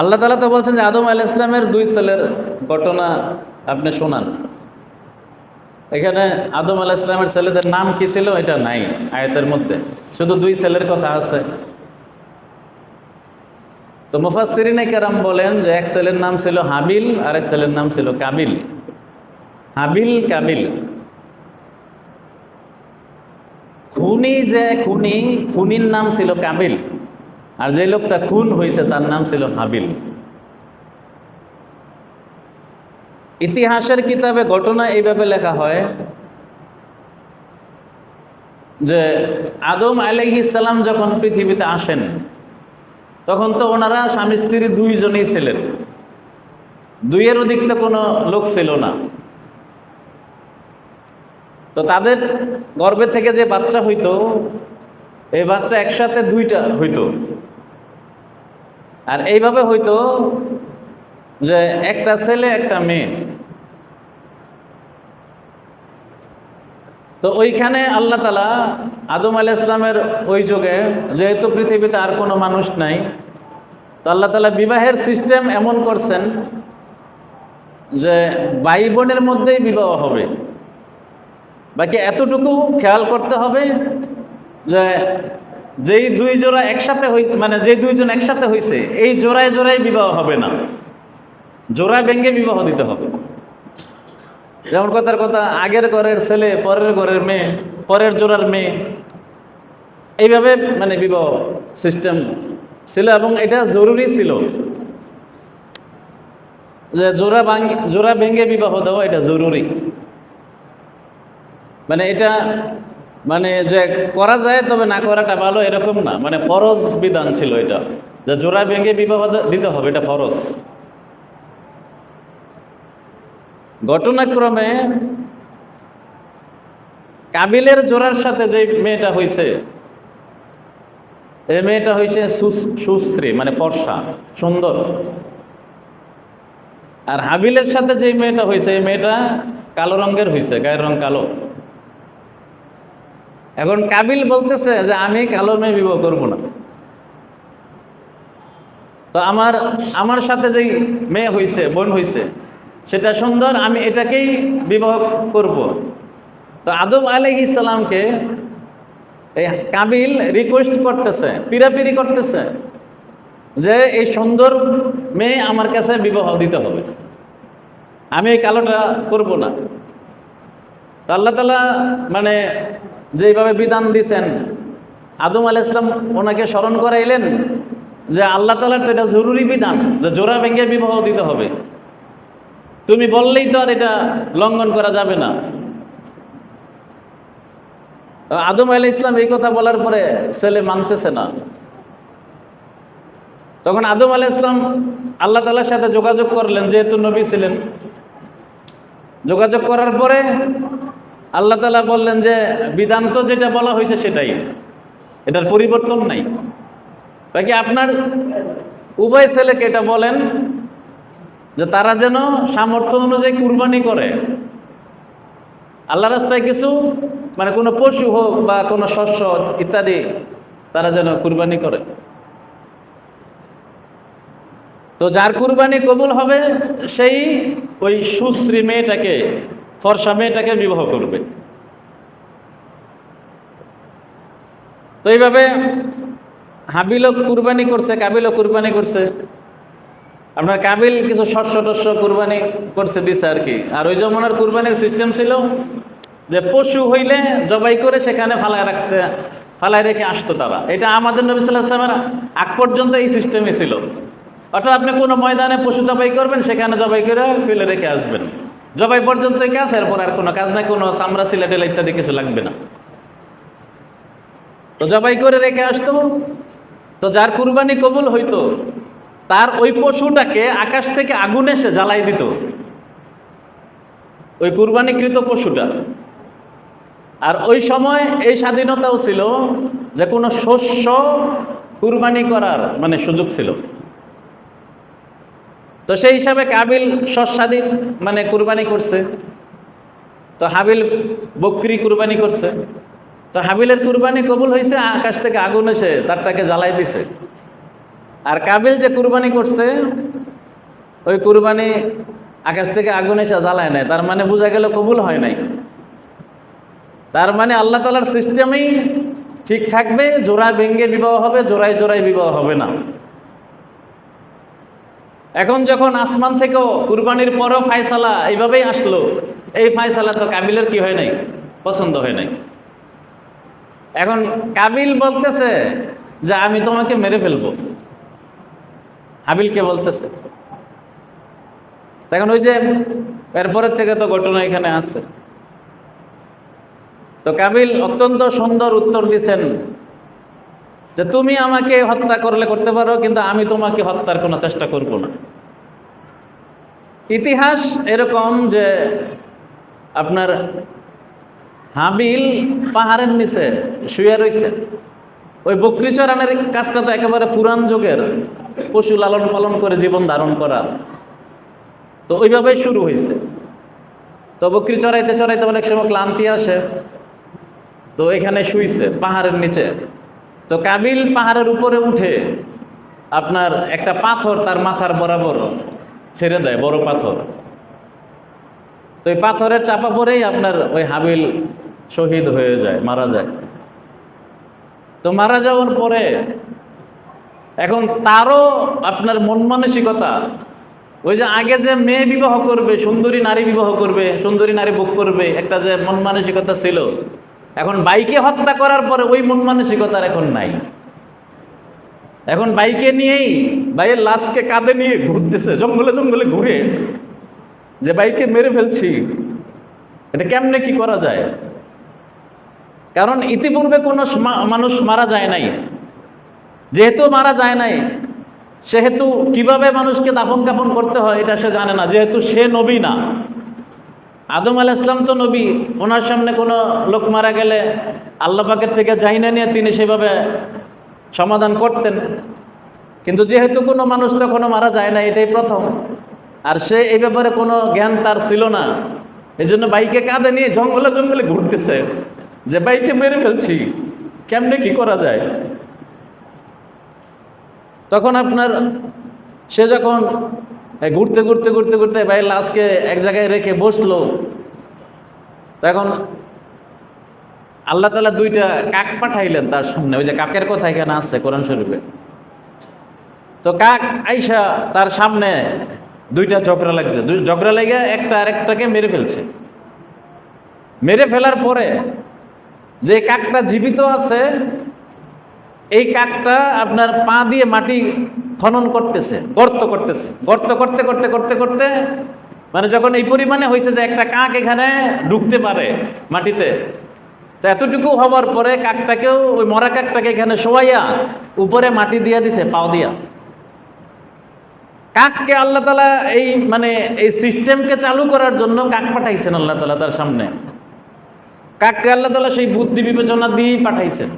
আল্লাহ তালা তো বলছেন যে আদম আল ইসলামের দুই ছেলের ঘটনা আপনি শোনান। এখানে আদম আল ইসলামের ছেলেদের নাম কি ছিল? এটা নাই, আয়তের মধ্যে। শুধু দুই ছেলের কথা আছে। তো মুফাসিরিনে কেরাম বলেন যে এক ছেলের নাম ছিল হাবিল আর এক ছেলের নাম ছিল কাবিল। হাবিল, কাবিল। খুনি যে খুনি, খুনির নাম ছিল কাবিল। আর যে লোকটা খুন হয়েছে, তার নাম ছিল হাবিল। ইতিহাসের কিতাবে ঘটনা এইভাবে লেখা হয় যে আদম আলাইহিসাল্লাম যখন পৃথিবীতে আসেন, তখন তো ওনারা স্বামী স্ত্রী দুইজনেই ছিলেন। দুইয়ের অধিক তো কোনো লোক ছিল না। তো তাদের গর্ভে থেকে যে বাচ্চা হইতো, এই বাচ্চা একসাথে দুইটা হইতো। আর এইভাবে হয়তো যে একটা ছেলে, একটা মেয়ে। তো ওইখানে আল্লাহ তালা আদম আল ইসলামের ওই যুগে, যেহেতু পৃথিবীতে আর কোনো মানুষ নাই, তো আল্লাহ তালা বিবাহের সিস্টেম এমন করছেন যে ভাই বোনের মধ্যেই বিবাহ হবে। বাকি এতটুকু খেয়াল করতে হবে যে যেই দুই জোড়া একসাথে হয়েছে মানে যেই দুইজন একসাথে হয়েছে এই জোড়ায় জোড়ায় বিবাহ হবে না। জোড়া ভেঙ্গে বিবাহ দিতে হবে। যেমন কথার কথা, আগের ঘরের ছেলে, পরের ঘরের মেয়ে, পরের জোড়ার মেয়ে। এইভাবে মানে বিবাহ সিস্টেম ছিল এবং এটা জরুরি ছিল। যে জোড়া ভাঙ জোড়া ভেঙ্গে বিবাহ দেওয়া এটা জরুরি। মানে এটা মানে যে করা যায়, তবে না করাটা ভালো এরকম না। মানে ফরজ বিধান ছিল এটা। যে জোড়া ভেঙে বিবাহ দিতে হবে, এটা ফরজ। ঘটনাক্রমে কাবিলের জোড়ার সাথে যে মেয়েটা হয়েছে এই মেয়েটা হয়েছে সুশ্রী মানে ফর্সা, সুন্দর। আর হাবিলের সাথে যে মেয়েটা হয়েছে এই মেয়েটা কালো রঙের হয়েছে গায়ের রং কালো। এখন কাবিল বলতেছে যে, আমি কালো মেয়ে বিবাহ করব না। তো আমার আমার সাথে যেই মেয়ে হয়েছে বোন হয়েছে সেটা সুন্দর, আমি এটাকেই বিবাহ করব। তো আদম আলহ ইসলামকে এই কাবিল রিকোয়েস্ট করতেছে পিরাপিরি করতেছে, যে এই সুন্দর মেয়ে আমার কাছে বিবাহ দিতে হবে। আমি এই কালোটা করব না। তো আল্লাহ তালা মানে যেইভাবে বিধান দিছেন, আদম আল ইসলাম ওনাকে স্মরণ করাইলেন যে আল্লাহ তালার তো এটা জরুরি বিধান, যে জোড়া ভেঙে বিবাহ দিতে হবে। তুমি বললেই তো আর এটা লঙ্ঘন করা যাবে না। আদম আল ইসলাম এই কথা বলার পরে ছেলে মানতেছে না। তখন আদম আল ইসলাম আল্লাহ তালার সাথে যোগাযোগ করলেন, যেহেতু নবী ছিলেন। যোগাযোগ করার পরে আল্লাহ তালা বললেন যে, বিধান তো যেটা বলা হয়েছে সেটাই। এটার পরিবর্তন নাই। বাকি আপনার উভয় ছেলেকে এটা বলেন যে, তারা যেন সামর্থ্য অনুযায়ী কুরবানি করে। আল্লাহ রাস্তায় কিছু মানে কোনো পশু হোক বা কোনো শস্য ইত্যাদি তারা যেন কুরবানি করে। তো যার কুরবানি কবুল হবে, সেই ওই সুশ্রী মেয়েটাকে ফর্সা মেয়েটাকে বিবাহ করবে। তো এইভাবে হাবিলও কুরবানি করছে কাবিলও কুরবানি করছে। আপনার কাবিল কিছু শস্য টস্য কুরবানি করছে, দিছে আর কি। আর ওই জমানার কুরবানির সিস্টেম ছিল যে পশু হইলে জবাই করে সেখানে ফালায় রাখতে, ফালায় রেখে আসতো তারা। এটা আমাদের নবী সাল্লাহ ইসলামের আগ পর্যন্ত এই সিস্টেমই ছিল। অর্থাৎ আপনি কোনো ময়দানে পশু জবাই করবেন, সেখানে জবাই করে ফেলে রেখে আসবেন। জবাই পর্যন্তই কাজ, এরপর আর কোনো কাজ নাই, কোনো চামড়া সিলেটেলা ইত্যাদি কিছু লাগবে না। তো জবাই করে রেখে আসতো। তো যার কুরবানি কবুল হইতো, তার ওই পশুটাকে আকাশ থেকে আগুন এসে জ্বালাই দিত। ওই কুরবানিকৃত পশুটা। আর ওই সময় এই স্বাধীনতাও ছিল যে কোনো শস্য কুরবানি করার মানে সুযোগ ছিল। তো সেই হিসাবে কাবিল শস্যাদি মানে কুরবানি করছে। তো হাবিল বকরি কুরবানি করছে। তো হাবিলের কুরবানি কবুল হয়েছে, আকাশ থেকে আগুন এসে তারটাকে জ্বালাই দিছে। আর কাবিল যে কুরবানি করছে, ওই কুরবানি আকাশ থেকে আগুন এসে জ্বালায় নাই। তার মানে বোঝা গেল কবুল হয় নাই। তার মানে আল্লাহ তালার সিস্টেমেই ঠিক থাকবে, জোড়া ভেঙ্গে বিবাহ হবে, জোড়ায় জোড়ায় বিবাহ হবে না। এখন যখন আসমান থেকেও কুরবানির পরও ফায়সালা এইভাবেই আসলো, এই ফায়সালা তো কাবিলের কি হয় নাই? পছন্দ হয় নাই। এখন কাবিল বলতেছে যে, আমি তোমাকে মেরে ফেলব। হাবিলকে বলতেছে? এখন ওই যে এরপরের থেকে তো ঘটনা এখানে আছে। তো কাবিল অত্যন্ত সুন্দর উত্তর দিছেন যে তুমি আমাকে হত্যা করলে করতে পারো, কিন্তু আমি তোমাকে হত্যার কোনো চেষ্টা করব না। ইতিহাস এরকম যে আপনার হাবিল পাহাড়ের নিচে শুয়ে রয়েছে ওই বকরি চরানের কাজটা তো একেবারে পুরাণ যুগের পশু লালন পালন করে জীবন ধারণ করা। তো ওইভাবেই শুরু হয়েছে তো বকরি চড়াইতে চড়াইতে অনেক সময় ক্লান্তি আসে। তো এখানে শুইছে পাহাড়ের নিচে। তো কাবিল পাহাড়ের উপরে উঠে আপনার একটা পাথর তার মাথার বরাবর ছেড়ে দেয়, বড় পাথর। তো এই পাথরের চাপা পরেই আপনার ওই হাবিল শহীদ হয়ে যায়, মারা যায়। তো মারা যাওয়ার পরে এখন তারও আপনার মন মানসিকতা, ওই যে আগে যে মেয়ে বিবাহ করবে, সুন্দরী নারী বিবাহ করবে, সুন্দরী নারী বুক করবে, একটা যে মন মানসিকতা ছিল এখন বাইকে হত্যা করার পরে ওই মন মানসিকতার এখন নাই। এখন বাইকে নিয়েই বাইয়ের লাশকে কাঁধে নিয়ে ঘুরতেছে, জঙ্গলে জঙ্গলে ঘুরে। যে বাইকে মেরে ফেলছি, এটা কেমনে কি করা যায়? কারণ ইতিপূর্বে কোনো মানুষ মারা যায় নাই। যেহেতু মারা যায় নাই, সেহেতু কীভাবে মানুষকে দাফন কাফন করতে হয় এটা সে জানে না। যেহেতু সে নবী না আদম আল ইসলাম তো নবী, ওনার সামনে কোনো লোক মারা গেলে আল্লাহ পাকের থেকে যাই না নিয়ে তিনি সেভাবে সমাধান করতেন। কিন্তু যেহেতু কোনো মানুষ তখনও মারা যায় না, এটাই প্রথম। আর সে এই ব্যাপারে কোনো জ্ঞান তার ছিল না। এই জন্য বাইকে কাঁধে নিয়ে জঙ্গলে জঙ্গলে ঘুরতেছে। যে বাইকে মেরে ফেলছি। কেমনে কি করা যায়? তখন আপনার, সে যখন ঘুরতে ঘুরতে ঘুরতে ঘুরতে ভাই লাশকে এক জায়গায় রেখে বসল। তখন আল্লাহ তালা দুইটা কাক পাঠাইলেন তার সামনে। ওই যে কাকের কথা এখানে আছে কোরআন শরীফে। তো কাক আইসা তার সামনে দুইটা ঝগড়া লাগছে। ঝগড়া লেগে একটা আরেকটাকে মেরে ফেলছে। মেরে ফেলার পরে যে কাকটা জীবিত আছে, এই কাকটা আপনার পা দিয়ে মাটি খনন করতেছে, গর্ত করতেছে। গর্ত করতে করতে করতে করতে মানে যখন এই পরিমাণে হয়েছে যে একটা কাক এখানে ঢুকতে পারে মাটিতে, তো এতটুকু হওয়ার পরে কাকটাকেও, ওই মরা কাকটাকে এখানে শোয়াইয়া উপরে মাটি দিয়া দিছে, পাও দিয়া। কাককে আল্লাহ তালা এই মানে এই সিস্টেমকে চালু করার জন্য কাক পাঠাইছেন আল্লাহ তালা তার সামনে। কাককে আল্লাহ তালা সেই বুদ্ধি বিবেচনা দিয়েই পাঠাইছেন।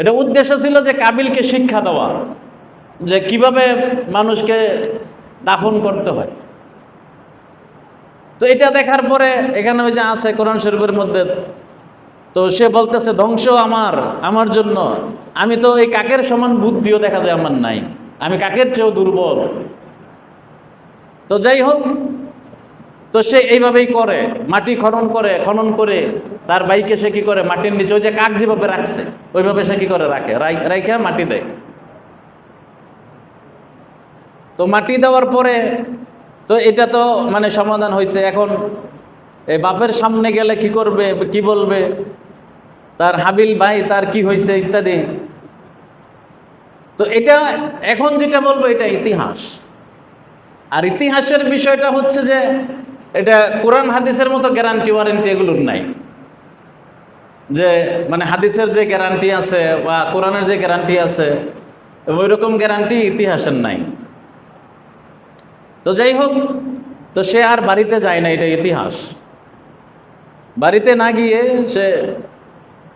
এটা উদ্দেশ্য ছিল যে কাবিলকে শিক্ষা দেওয়া। যে কীভাবে মানুষকে দাফন করতে হয়। তো এটা দেখার পরে এখানে ওই যে আছে কোরআন শরীফের মধ্যে, তো সে বলতেছে, ধ্বংস আমার আমার জন্য। আমি তো এই কাকের সমান বুদ্ধিও দেখা যায় আমার নাই। আমি কাকের চেয়েও দুর্বল। তো যাই হোক, তো সে এইভাবেই করে, মাটি খনন করে খনন করে, তার বাইকে সে কি করে, মাটির নিচে ওই যে কাক যেভাবে রাখছে, ওইভাবে সে কি করে রাখে? রাই- রাইখে মাটি দেয়। তো মাটি দেওয়ার পরে তো এটা তো মানে সমাধান হয়েছে। এখন এই বাপের সামনে গেলে কি করবে, কি বলবে? তার হাবিল ভাই, তার কি হয়েছে ইত্যাদি। তো এটা এখন যেটা বলব, এটা ইতিহাস। আর ইতিহাসের বিষয়টা হচ্ছে যে, এটা কোরআন হাদিসের মতো গ্যারান্টি ওয়ারেন্টি এগুলোর নাই। যে মানে হাদিসের যে গ্যারান্টি আছে বা কোরআনের যে গ্যারান্টি আছে ওই রকম গ্যারান্টি ইতিহাসের নাই। তো যাই হোক, তো সে আর বাড়িতে যায় না, এটা ইতিহাস। বাড়িতে না গিয়ে সে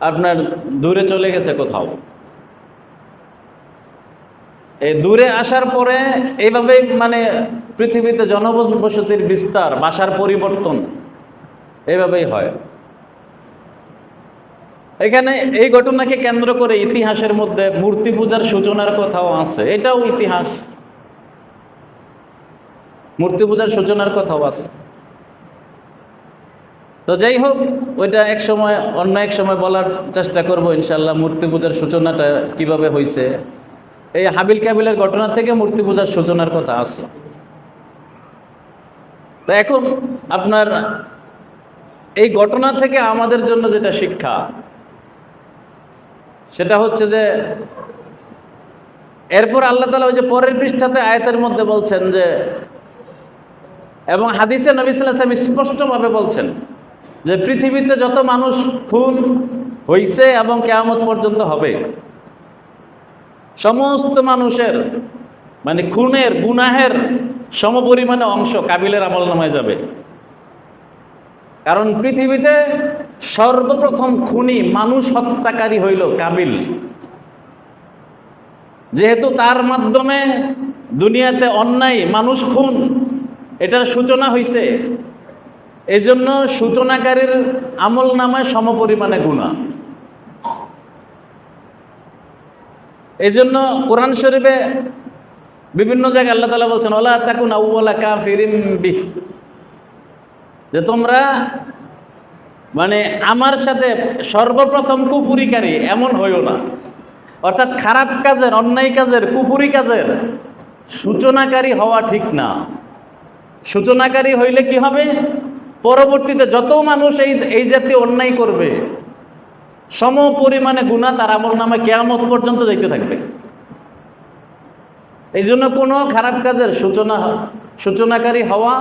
আপনার দূরে চলে গেছে কোথাও। এই দূরে আসার পরে এইভাবে মানে পৃথিবীতে জনবসতির বিস্তার, বাসার পরিবর্তন এভাবেই হয়। এখানে এই ঘটনাকে কেন্দ্র করে ইতিহাসের মধ্যে মূর্তি পূজার সূচনার কথাও আছে, এটাও ইতিহাস। মূর্তি পূজার সূচনার কথাও আছে। তো যাই হোক, ওইটা এক সময়, অন্য এক সময় বলার চেষ্টা করব ইনশাল্লাহ মূর্তি পূজার সূচনাটা কীভাবে হয়েছে এই হাবিল কাবিলের ঘটনা থেকে মূর্তি পূজার সূচনার কথা আছে। তো এখন আপনার এই ঘটনা থেকে আমাদের জন্য যেটা শিক্ষা, সেটা হচ্ছে যে, এরপর আল্লাহ তালা ওই যে পরের পৃষ্ঠাতে আয়তের মধ্যে বলছেন যে এবং হাদিসে নবী সাল্লাম স্পষ্টভাবে বলছেন যে পৃথিবীতে যত মানুষ খুন হইছে এবং কেয়ামত পর্যন্ত হবে, সমস্ত মানুষের মানে খুনের, গুনাহের সমপরিমাণে অংশ কাবিলের আমল নামায় যাবে। কারণ পৃথিবীতে সর্বপ্রথম খুনি মানুষ হত্যাকারী হইল কাবিল। যেহেতু তার মাধ্যমে দুনিয়াতে অন্যায়, মানুষ খুন এটার সূচনা হইছে। এই জন্য সূচনাকারীর আমল নামায় সমপরিমাণে গুণা এই জন্য কোরআন শরীফে বিভিন্ন জায়গায় আল্লাহ তালা বলছেন ওলা তাকুন আউ্লা কা ফিরিম বিহ। যে তোমরা মানে আমার সাথে সর্বপ্রথম কুফুরিকারী এমন হইও না। অর্থাৎ খারাপ কাজের, অন্যায় কাজের, কুফুরি কাজের সূচনাকারী হওয়া ঠিক না। সূচনাকারী হইলে কি হবে? পরবর্তীতে যত মানুষ এই এই জাতীয় অন্যায় করবে, সম পরিমাণে গুণা তার আমল নামে কেয়ামত পর্যন্ত যাইতে থাকবে। এই জন্য কোনো খারাপ কাজের সূচনা, সূচনাকারী হওয়া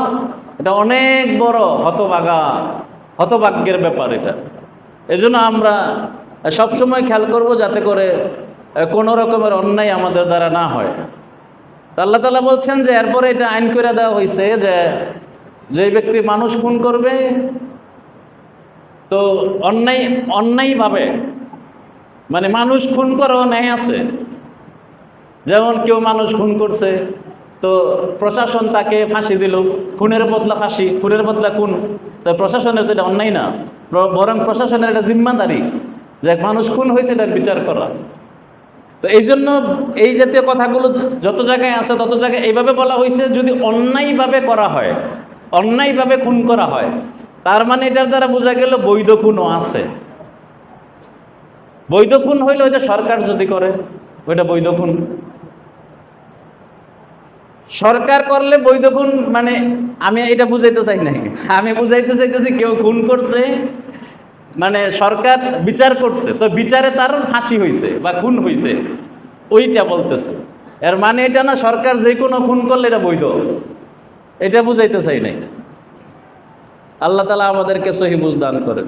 এটা অনেক বড় হতবাগা হতভাগ্যের ব্যাপার এটা। এজন্য আমরা সবসময় খেয়াল করব যাতে করে কোনো রকমের অন্যায় আমাদের দ্বারা না হয়। তা আল্লাহ তালা বলছেন যে এরপরে এটা আইন করে দেওয়া হয়েছে যে যে ব্যক্তি মানুষ খুন করবে, তো অন্যায়, অন্যায়ভাবে মানে মানুষ খুন করাও ন্যায় আছে। যেমন কেউ মানুষ খুন করছে, তো প্রশাসন তাকে ফাঁসি দিল, খুনের বদলা ফাঁসি, খুনের বদলা খুন। তো প্রশাসনের তো এটা অন্যায় না, বরং প্রশাসনের এটা জিম্মাদারি যে মানুষ খুন হয়েছে এটার বিচার করা। তো এই জন্য এই জাতীয় কথাগুলো যত জায়গায় আছে, তত জায়গায় এইভাবে বলা হয়েছে যদি অন্যায়ভাবে করা হয়, অন্যায়ভাবে খুন করা হয়, তার মানে এটার দ্বারা বোঝা গেল বৈধ খুনও আছে। বৈধ খুন হইলে ওইটা সরকার যদি করে, ওইটা বৈধ খুন। সরকার করলে বৈধ খুন মানে আমি এটা বুঝাইতে চাই নাই। আমি বুঝাইতে চাইতেছি কেউ খুন করছে মানে সরকার বিচার করছে, তো বিচারে তার ফাঁসি হয়েছে বা খুন হয়েছে ওইটা বলতেছে। এর মানে এটা না সরকার যে কোনো খুন করলে এটা বৈধ। এটা বুঝাইতে চাই নাই। আল্লাহ তালা আমাদেরকে সহি বুঝদান করেন।